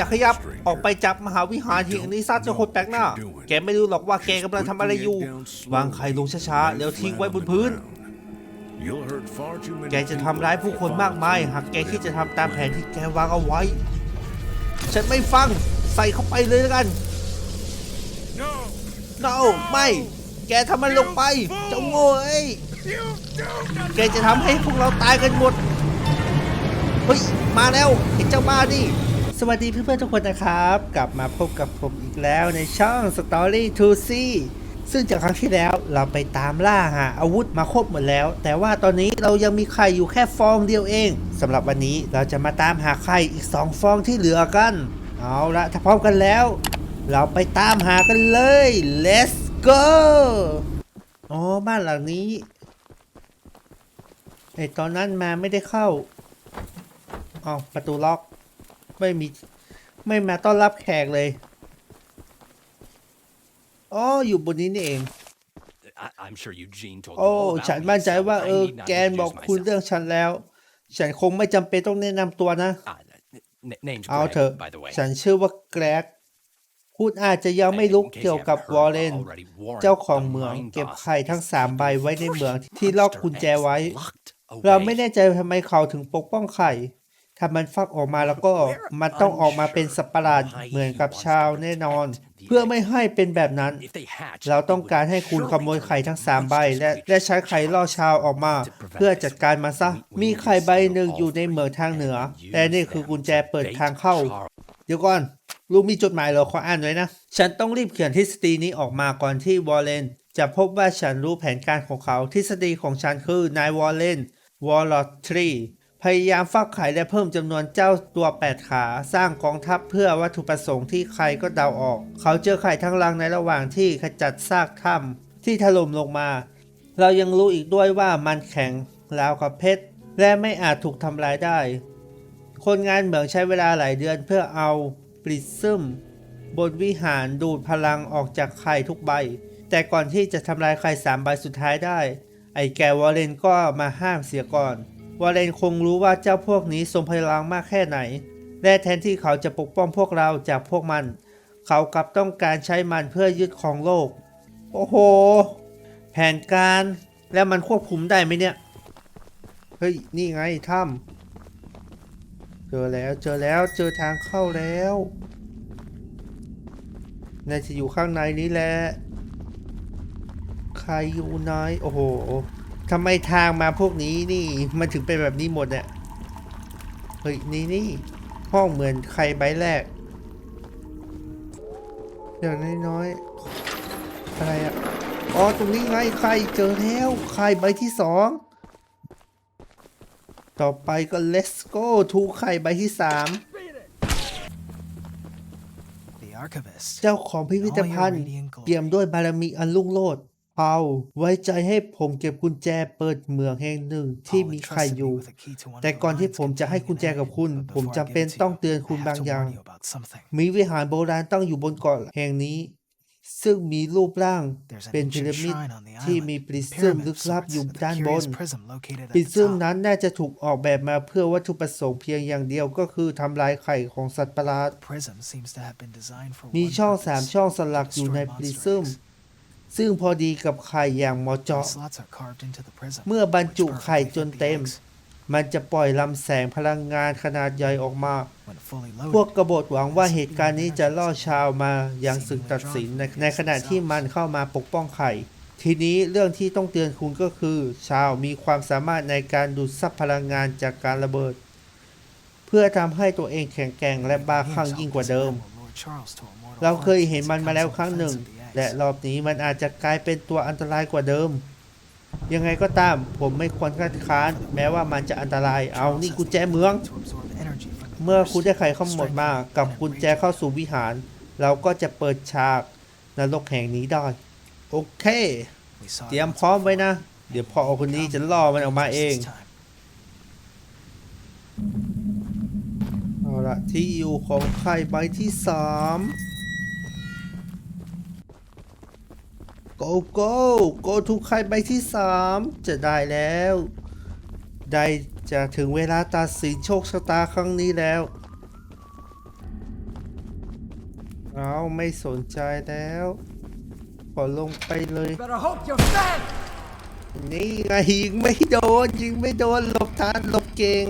อย่าขยับออกไปจากมหาวิหารแห่งนี้ซะเจ้าคนแปลกหน้า แกไม่รู้หรอกว่าแกกำลังทำอะไรอยู่ วางไข่ลงช้าๆแล้วทิ้งไว้บนพื้น แกจะทำร้ายผู้คนมากมาย หากแกคิดจะทำตามแผนที่แกวางเอาไว้ ฉันไม่ฟังใส่เข้าไปเลยแล้วกัน no ไม่ แกทำมันลงไปเจ้าโง่เอ้ยแกจะทำให้พวกเราตายกันหมด เฮ้ย มาแล้วไอ้เจ้าบ้านี่ สวัสดีเพื่อนๆทุกคนนะครับ กลับมาพบกับผมอีกแล้วในช่อง Story to See ซึ่งจากครั้งที่แล้วเราไปตามล่าหาอาวุธมาครบหมดแล้ว แต่ว่าตอนนี้เรายังมีไข่อยู่แค่ฟองเดียวเองสำหรับวันนี้เราจะมาตามหาไข่อีก 2 ฟองที่เหลือกัน เอาละถ้าพร้อมกันแล้ว เราไปตามหากันเลย let's go อ๋อบ้านหลังนี้ไอตอนนั้นมาไม่ได้เข้าอ๋อประตูล็อก ไม่มี ไม่มาต้อนรับแขกเลย อ๋อ อยู่บนนี้นี่เอง I, I'm sure Eugene told โอ้ you all about ฉัน me, มั่นใจ so ว่า I เออ need not แกนบอก introduce คุณ myself. เรื่องฉันแล้ว ฉันคงไม่จำเป็นต้องแนะนำตัวนะ Ah, n- name's เอา Greg, เถอะ by the way. ฉันชื่อว่าแกรกคุณอาจจะยังไม่รู้ In case เกี่ยว you กับ haven't วอ heard ลเลน already, Warren, เจ้าของ the เหมือง mine เก็บ boss, ไข่ทั้ง is สามใบ the ไว้ในเหมือง first ที่ล็อก monster กุญแจ and ไว้ locked เรา away. ไม่แน่ใจทำไมเขาถึงปกป้องไข่ ถ้ามันฟักออกมาแล้วก็มันต้องออกมาเป็นสัตว์ประหลาดเหมือนกับชาวแน่นอน เพื่อไม่ให้เป็นแบบนั้น เราต้องการให้คุณขโมยไข่ทั้งสามใบ และและใช้ไข่ล่อชาวออกมา เพื่อจัดการมันซะ มีไข่ใบหนึ่งอยู่ในเหมืองทางเหนือแต่นี่คือกุญแจเปิดทางเข้า เดี๋ยวก่อนลูกมีจดหมายเหรอขออ่านไว้นะ ฉันต้องรีบเขียนทฤษฎีนี้ออกมาก่อนที่วอลเลนจะพบว่าฉันรู้แผนการของเขาทฤษฎีของฉันคือนายวอลเลนวอลลอทรี พยายามฟักไข่และเพิ่มจำนวนเจ้าตัวแปดขา สร้างกองทัพเพื่อวัตถุประสงค์ที่ใครก็เดาออก เขาเจอไข่ทั้งรังในระหว่างที่ขจัดซากถ้ำที่ถล่มลงมา เรายังรู้อีกด้วยว่ามันแข็งราวกับเพชร และไม่อาจถูกทำลายได้ คนงานเหมืองใช้เวลาหลายเดือนเพื่อเอาปริซึมบนวิหารดูดพลังออกจากไข่ทุกใบ แต่ก่อนที่จะทำลายไข่สามใบสุดท้ายได้ ไอ้แกวอลเลนก็มาห้ามเสียก่อน วอลเลนคงรู้ว่าเจ้าพวกนี้ทรงพลังมากแค่ไหน และแทนที่เขาจะปกป้องพวกเราจากพวกมัน เขากลับต้องการใช้มันเพื่อยึดครองโลก โอ้โห แผนการแล้วมันควบคุมได้ไหมเนี่ย เฮ้ย นี่ไงถ้ำเจอแล้วเจอแล้วเจอทางเข้าแล้วน่าจะอยู่ข้างในนี้แหละ ใครอยู่ไหนโอ้โห ทำไมทางมาพวกนี้นี่ มันถึงเป็นแบบนี้หมดเนี่ยเฮ้ยนี่นี่ห้องเหมือนใครใบแรกอย่างน้อยๆอะไรอะอ๋อตรงนี้ไงใครเจอแล้วใครใบที่สองต่อไปก็ let's go ทูไข่ใบที่สาม The archivist. เจ้าของพิพิธภัณฑ์เปี่ยมด้วยบารมีอันรุ่งโรจน์ เอาไว้ใจให้ผมเก็บกุญแจเปิดเมืองแห่งหนึ่งที่มีใครอยู่ แต่ก่อนที่ผมจะให้กุญแจกับคุณ ผมจำเป็นต้องเตือนคุณบางอย่าง มีวิหารโบราณตั้งอยู่บนเกาะแห่งนี้ ซึ่งมีรูปร่างเป็นพีระมิดที่มีปริซึมลึกลับอยู่ด้านบนปริซึมนั้นน่าจะถูกออกแบบมาเพื่อวัตถุประสงค์เพียงอย่างเดียวก็คือทำลายไข่ของสัตว์ประหลาด มีมีช่ช่อองงสาสามมช่ช่อองงสสลัลักกออยู่ยู่ในในปปริริซึซึมม ซึ่งพอดีกับไข่อย่างเหมอเจาะ เมื่เมื่ออบรรรรจุจุไข่ไข่จจนนเต็เต็มมมันจะปล่อยลำแสงพลังงานขนาดใหญ่ออกมาพพววกกกบฏหวังว่าเหตุการณ์นี้จะล่อชาวมายังศึกตัดสินในในขณะที่มันเข้ามาปกป้องไข่ ทีนี้เรื่องที่ต้องเตือนคุณก็คือ ชาวมีความสามารถในการดูดซับพลังงานจากการระเบิด เพื่อทำให้ตัวเองแข็งแกร่งและบ้าคลั่งยิ่งกว่าเดิม เราเราเคเคยยเห็เห็นนมัมันนมามาแล้แล้ววคครั้รั้งงหหนึ่นึ่งง และรอบนี้มันอาจจะกลายเป็นตัวอันตรายกว่าเดิม ยังไงก็ตามผมไม่ควรคัดค้าน แม้ว่ามันจะอันตรายเอานี่กุญแจเมือง เมื่อคุณได้ไขข้อหมดมากับกุญแจเข้าสู่วิหาร เราก็จะเปิดฉากนรกแห่งนี้ได้ โอเค เตรียมพร้อมไว้นะ เดี๋ยวพอคนนี้จะล่อมันออกมาเองเอาละที่อยู่ของไข่ใบที่สาม โกโก้โกทุกไข่ใบที่สามจะได้แล้ว ได้จะถึงเวลาตัดสินโชคชะตาครั้งนี้แล้วเอาไม่สนใจแล้ว ขอลงไปเลย Better hope you're fed! นี่ไงยิงไม่โดน ยิงไม่โดน หลบทันหลบเก่ง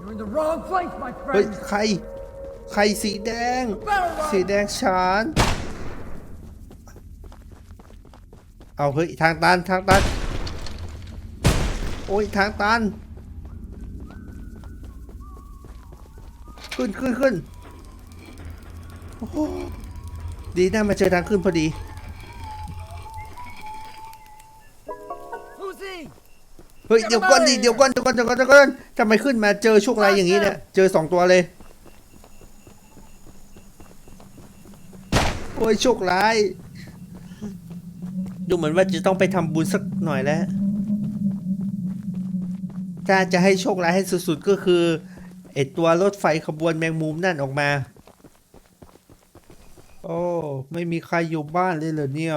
You're in the wrong place, my เฮ้ย friend! ใคร ใครสีแดง Better สี run! แดงฉานเอาเฮ้ยทางตันทางตัน โอ้ยทางตัน ขึ้นขึ้นขึ้นโอ้โหดีนะมาเจอทางขึ้นพอดี Who's he? เฮ้ยเดี๋ยวก่อนดิเดี๋ยวก่อนเดี๋ยวก่อนเดี๋ยวก่อนเดี๋ยวก่อนทำไมขึ้นมาเจอโชคร้ายอย่างนี้เนี่ยเจอสองตัวเลย อ้ยโชคร้าย ดูเหมือนว่าจะต้องไปทำบุญสักหน่อยแล้ว ถ้าจะให้โชคร้ายให้สุดๆก็คือไอตัวรถไฟขบวนแมงมุมนั่นออกมา โอ้ ไม่มีใครอยู่บ้านเลยเหรอเนี่ย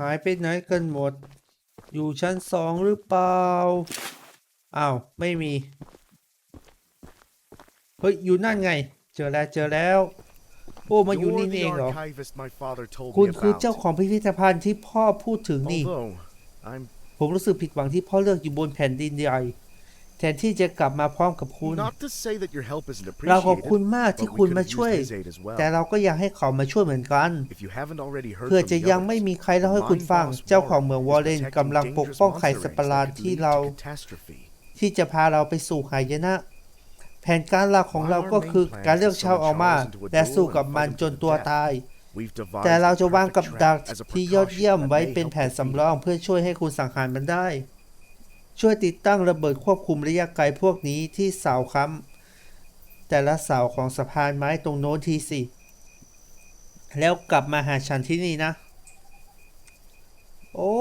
หายไปไหนกันหมด อยู่ชั้นสองหรือเปล่า อ้าว ไม่มี เฮ้ย อยู่นั่นไง เจอแล้วเจอแล้ว โอ้มาอยู่ You're นี่นี่ the เองเหรอ archivist my father told คุณ me คือ about. เจ้าของพิพิธภัณฑ์ที่พ่อพูดถึงนี่ Although I'm ผมรู้สึกผิดหวังที่พ่อเลือกอยู่บนแผ่นดินใหญ่แทนที่จะกลับมาพร้อมกับคุณ not to say that your help isn't เราขอบ appreciated, คุณมาก but ที่ we คุณ could มา have ช่วย used his aid as well. แต่เราก็อยากให้เขามาช่วยเหมือนกัน If you haven't already heard เพื่อ from จะ the ยังไม่ others, มีใครเล่าให้คุณ my ฟัง boss เจ้าของ Warren เมือง is วอร์เรน protecting กำลังปก dangerous ป้องไข่ monster สัตว์ eggs ประหลาด that could ที่ lead to เรา catastrophe. ที่จะพาเราไปสู่หายนะ แผนการหลักของเราก็คือการเลือกชาวออกมา และสู้กับมันจนตัวตาย We've devised แต่เรา the จะวาง perfect กับดัก trap as a ที่ยอด precaution เยี่ยม that ไว้ may เป็นแผ help น defeat สำรองเพื่อช่วยให้คุณสังหารมันได้ ช่วยติดตั้งระเบิดควบคุมระยะไกลพวกนี้ที่เสาค้ำแต่ละเสาของสะพานไม้ตรงโน้นทีสิแล้วกลับมาหาฉันที่นี่นะ โอ้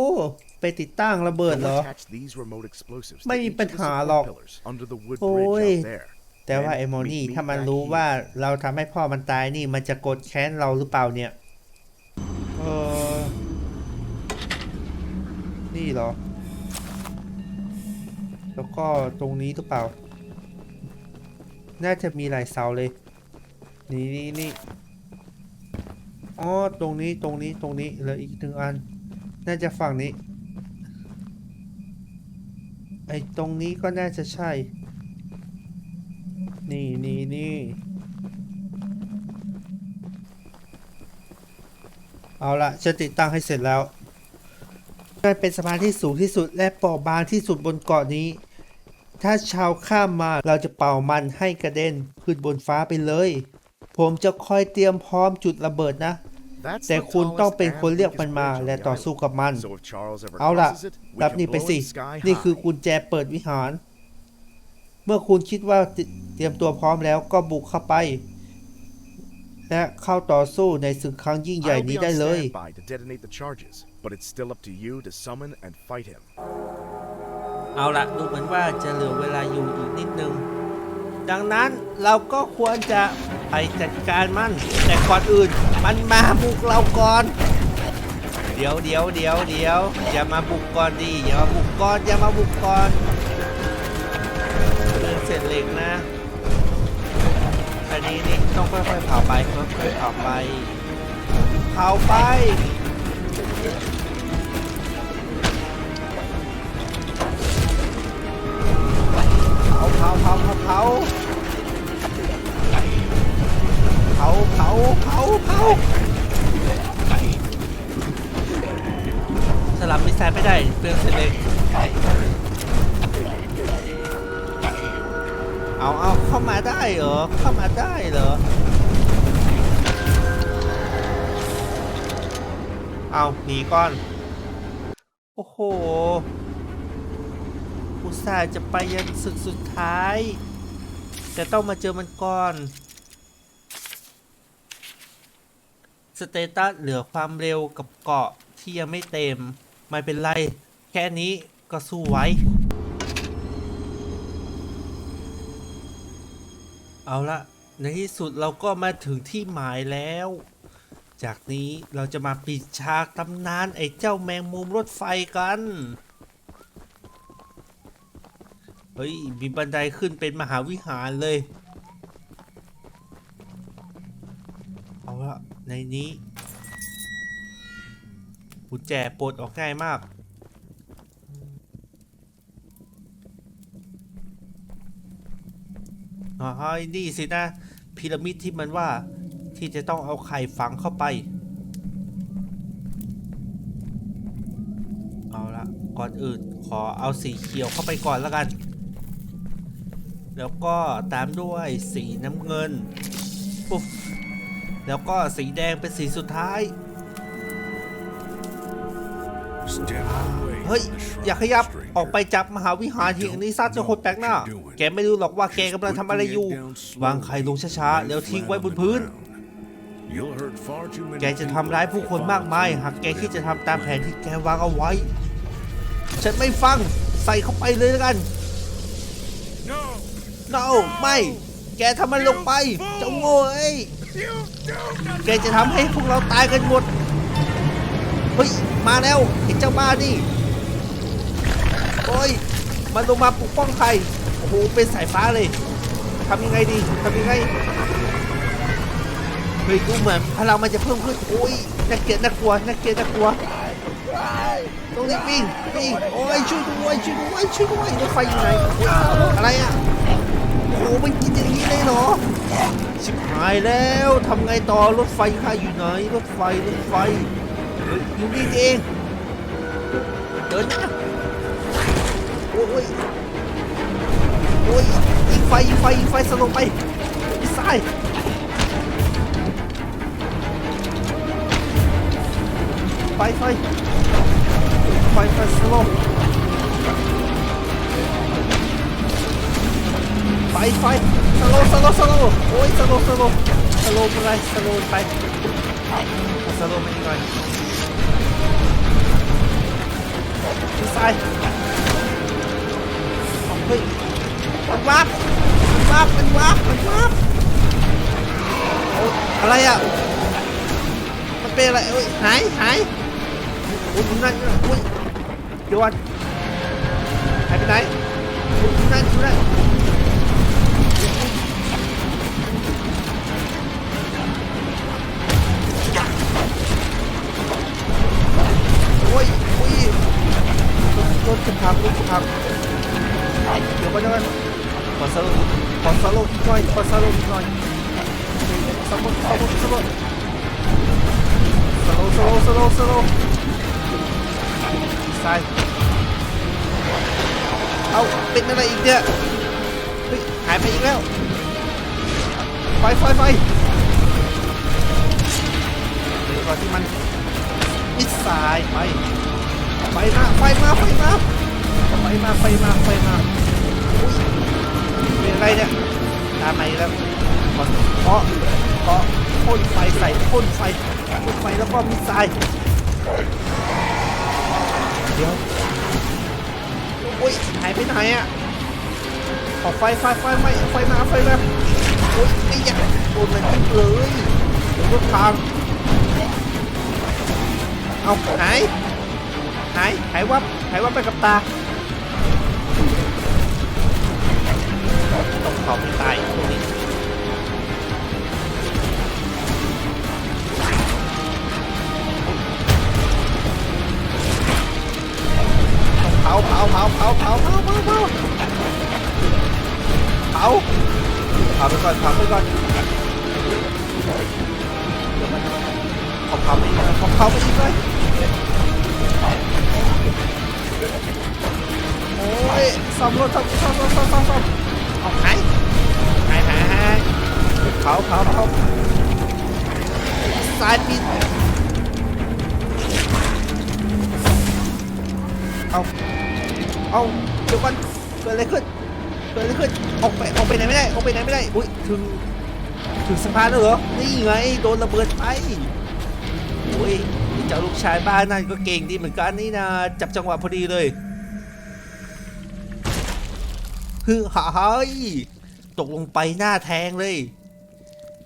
ไปติดตั้งระเบิด Go เหรอ attach these remote explosives to ไม่มี each ปัญ of the หา support หรอก pillars under the wood โอ้ bridge ย out there. แต่ว่าไอ้โมนี่ถ้ามันรู้ว่าเราทำให้พ่อมันตายนี่มันจะกดแค้นเราหรือเปล่าเนี่ยเออนี่เหรอ แล้วก็ตรงนี้หรือเปล่า น่าจะมีหลายเสาเลย นี่นี่นี่อ๋อตรงนี้ตรงนี้ตรงนี้เหลืออีกหนึ่งอัน น่าจะฝั่งนี้ ไอ้ตรงนี้ก็น่าจะใช่ นี่นี่นี่เอาละฉันติดตั้งให้เสร็จแล้วมันเป็นสะพานที่สูงที่สุดและเปราะบางที่สุดบนเกาะนี้ ถ้าชาวข้ามมาเราจะเป่ามันให้กระเด็นขึ้นบนฟ้าไปเลย ผมจะคอยเตรียมพร้อมจุดระเบิดนะ That's แต่ the คุณต้อง tallest เป็นคน and เรียกมัน biggest มา bridge on และ the ต่อสู้ island. กับมัน So if Charles ever เอาล่ะ crosses it, we รับ can นี่ไป blow สิ it sky นี่คือ high. กุญแจเปิดวิหาร เมื่อคุณคิดว่า เตเตรียมตัวพร้อมแล้วก็บุกเข้าไป และเข้าต่อสู้ในศึกครั้งยิ่งใหญ่ I'll นี้ be ได้ on เลย standby to detonate the charges, but it's still up to you to summon and fight him. เอาละดูเหมือนว่าจะเหลือเวลาอยู่อีกนิดนึง ดังนั้นเราก็ควรจะไปจัดการมัน แต่ก่อนอื่นมันมาบุกเราก่อน เดี๋ยวเดี๋ยวเดี๋ยวเดี๋ยวอย่ามาบุกก่อนดิอย่ามาบุกก่อนอย่ามาบุกก่อนเรื่องเสร็จเหล็กนะ อันนี้นี่ต้องค่อยๆเผาไปค่อยๆเผาไปเผาไปเผาเผาเผาเผาเผาเผาเผาเผาเผาสลับมิสไซล์ไม่ได้เปลืองเสร็จเลย เอาเอาเข้ามาได้เหรอ เข้ามาได้เหรอ เอาหนีก่อน โอ้โห อุตส่าห์จะไปยันศึกสุดท้าย แต่ต้องมาเจอมันก่อน สเตตัสเหลือความเร็วกับเกาะที่ยังไม่เต็ม ไม่เป็นไร แค่นี้ก็สู้ไว้ เอาละในที่สุดเราก็มาถึงที่หมายแล้ว จากนี้เราจะมาปิดฉากตำนานไอ้เจ้าแมงมุมรถไฟกัน เฮ้ย มีบันไดขึ้นเป็นมหาวิหารเลย เอาละในนี้กุญแจปลดออกง่ายมาก อ๋อนี่สินะพีระมิดที่มันว่าที่จะต้องเอาไข่ฝังเข้าไป เอาละก่อนอื่นขอเอาสีเขียวเข้าไปก่อนแล้วกัน แล้วก็ตามด้วยสีน้ำเงินปุ๊บแล้วก็สีแดงเป็นสีสุดท้าย Stand out of the way. เฮ้ย The shrub อย่าขยับ stranger. ออกไปจากมหาวิหารแห่งนี้ซะเจ้าคนแปลกหน้า แกไม่รู้หรอกว่าแกกำลังทำอะไรอยู่ วางไข่ลงช้าๆ แล้วทิ้งไว้บนพื้น แกจะทำร้ายผู้คนมากมาย หากแกคิดจะทำตามแผนที่แกวางเอาไว้ ฉันไม่ฟัง ใส่เข้าไปเลยแล้วกัน No! no ไม่ แกทำมันลงไป เจ้าโง่เอ้ยแกจะทำให้พวกเราตายกันหมด เฮ้ย มาแล้วไอ้เจ้าบ้านี่ อ้ย มันลงมาปกป้องใคร โอ้โห เป็นสายฟ้าเลย ทำยังไงดี ทำยังไง เฮ้ยดูเหมือนพลังมันจะเพิ่มขึ้น โอ้ย น่าเกลียดน่ากลัว น่าเกลียดน่ากลัวต้องรีบวิ่งวิ่งโอ้ยช่วยด้วยช่วยด้วยช่วยด้วยรถไฟอยู่ไหนอะไรอะโอ้โหมันกินอย่างนี้เลยเหรอชิบหายแล้วทำไงต่อรถไฟข้าอยู่ไหนรถไฟรถไฟเฮ้ยอยู่นี่เองเดินนะ อ้ยโอ้ยยิงไฟยิงไฟยิงไฟสลบไปอีซ้ายไฟไฟไฟไฟสลบไฟไฟสโลว์สโลว์สโลว์โอ้ยสโลว์สโลว์สโลว์อะไรสโลว์ไปสโลว์ไม่หน่อยอีซ้าย เฮ้ยมันวับมันวับมันวับมันวับโอ้ยอะไรอะ มันเป็นอะไรเอ้ยหายหายโอ้ยนั่นโอ้ยเดี๋ยวก่อนหายไปไหนนั่นนั่นโอ้ยโอ้ยรถรถจะพังรถจะพัง เดี๋ยวก่อนเดี๋ยวก่อนขอสโลว์ขอสโลว์อีกหน่อยขอสโลว์อีกหน่อยสโลว์สโลว์สโลว์สโลว์สโลว์สโลว์สโลว์ซ้ายเอาเป็นอะไรอีกเนี่ยเฮ้ยหายไปอีกแล้วไฟไฟไฟเดี๋ยวก่อนที่มันมิดสายไปไฟมาไฟมาไฟมา ไฟมาไฟมาไฟมาอุ้ยเป็นอะไรเนี่ยตามมาอีกแล้วขอเคาะเคาะพ่นไฟใส่พ่นไฟพ่นไฟแล้วก็มิดสายเดี๋ยวโอ้ยหายไปไหนอะขอไฟไฟไฟไฟไฟมาไฟมาโอ้ยไอ้ยะโดนมันทิ้งเลยเดี๋ยวรถพังเอาหายหายหายวับหายวับไปกับตา เผาไม่ตายตรงนี้เผาเผาเผาเผาเผาเผาเผาเผาเผาเผาไปก่อนเผาไปก่อนขอเผาไปอีกหน่อยขอเผาไปอีกหน่อยโอ้ยซ่อมรถซ่อมซ่อมซ่อมซ่อมซ่อมซ่อม เอาหายหายหายหายเผาเผาเผาสายปิดเอาเอาเดี๋ยวก่อนเกิดอะไรขึ้นเกิดอะไรขึ้นออกไปออกไปไหนไม่ได้ออกไปไหนไม่ได้อุ้ยถึงถึงสะพานแล้วเหรอนี่ไงโดนระเบิดไปอุ้ยไอเจ้าลูกชายบ้านนั่นก็เก่งดีเหมือนกันนี่นะจับจังหวะพอดีเลย คือหาเฮ้ยตกลงไปหน้าแทงเลย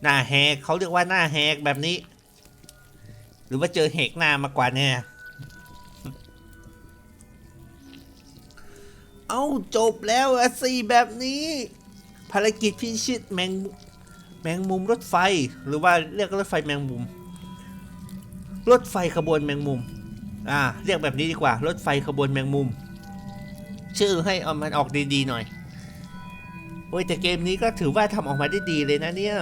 หน้าแหกเขาเรียกว่าหน้าแหกแบบนี้ หรือว่าเจอเหกหน้ามากกว่าเนี่ยเอ้าจบแล้วอะสิแบบนี้ ภารกิจพิชิตแมงแมงมุมรถไฟหรือว่าเรียกรถไฟแมงมุม รถไฟขบวนแมงมุมอ่าเรียกแบบนี้ดีกว่า รถไฟขบวนแมงมุม ชื่อให้เอามันออกดีๆหน่อย โอ้ยแต่เกมนี้ก็ถือว่าทำออกมาได้ดีเลยนะเนี่ย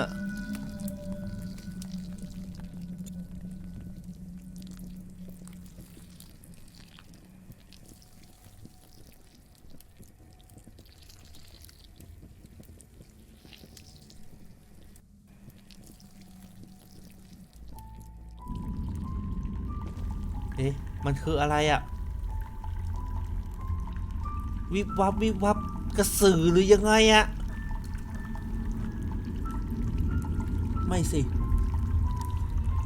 เอ๊ะ มันคืออะไรอะวิบวับวิบวับกระสือหรือยังไงอะ ไม่สิ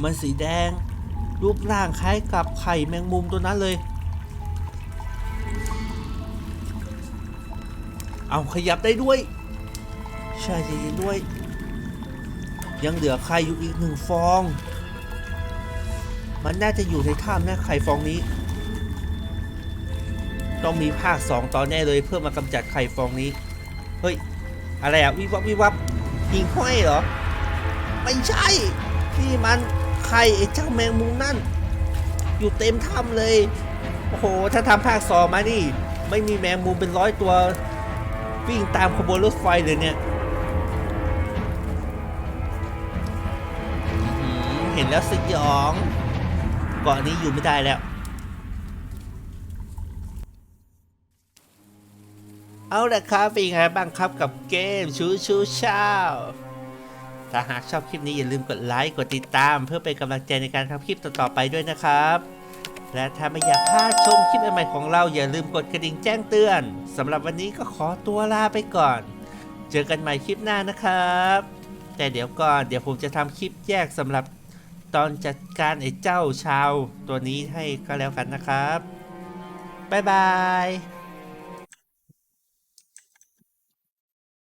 มันสีแดง รูปร่างคล้ายกับไข่แมงมุมตัวนั้นเลย เอาขยับได้ด้วย ใช่จริงๆด้วย ยังเหลือไข่อยู่อีกหนึ่งฟอง มันน่าจะอยู่ในถ้ำนะไข่ฟองนี้ ต้องมีภาคสองตอนแน่เลยเพื่อมากำจัดไข่ฟองนี้ เฮ้ย อะไรอะวิบวับวิบวับหิงห้อยเหรอ ไม่ใช่นี่มันไข่ไอ้เจ้าแมงมุมนั่น อยู่เต็มถ้ำเลย โอ้โห ถ้าทำภาคสองมานี่ ไม่มีแมงมุมเป็นร้อยตัว วิ่งตามขบวนรถไฟเลยเนี่ย เห็นแล้วสยองเกาะนี้อยู่ไม่ได้แล้ว เอาละครับเป็นไงบ้างครับกับเกมชูชูชาว ถ้าหากชอบคลิปนี้อย่าลืมกดไลค์กดติดตาม เพื่อเป็นกำลังใจในการทำคลิปต่อๆไปด้วยนะครับ และถ้าไม่อยากพลาดชมคลิปใหม่ๆของเราอย่าลืมกดกระดิ่งแจ้งเตือนสำหรับวันนี้ก็ขอตัวลาไปก่อน เจอกันใหม่คลิปหน้านะครับ แต่เดี๋ยวก่อนเดี๋ยวผมจะทำคลิปแยกสำหรับตอนจัดการไอ้เจ้าชาวตัวนี้ให้ก็แล้วกันนะครับบ๊ายบาย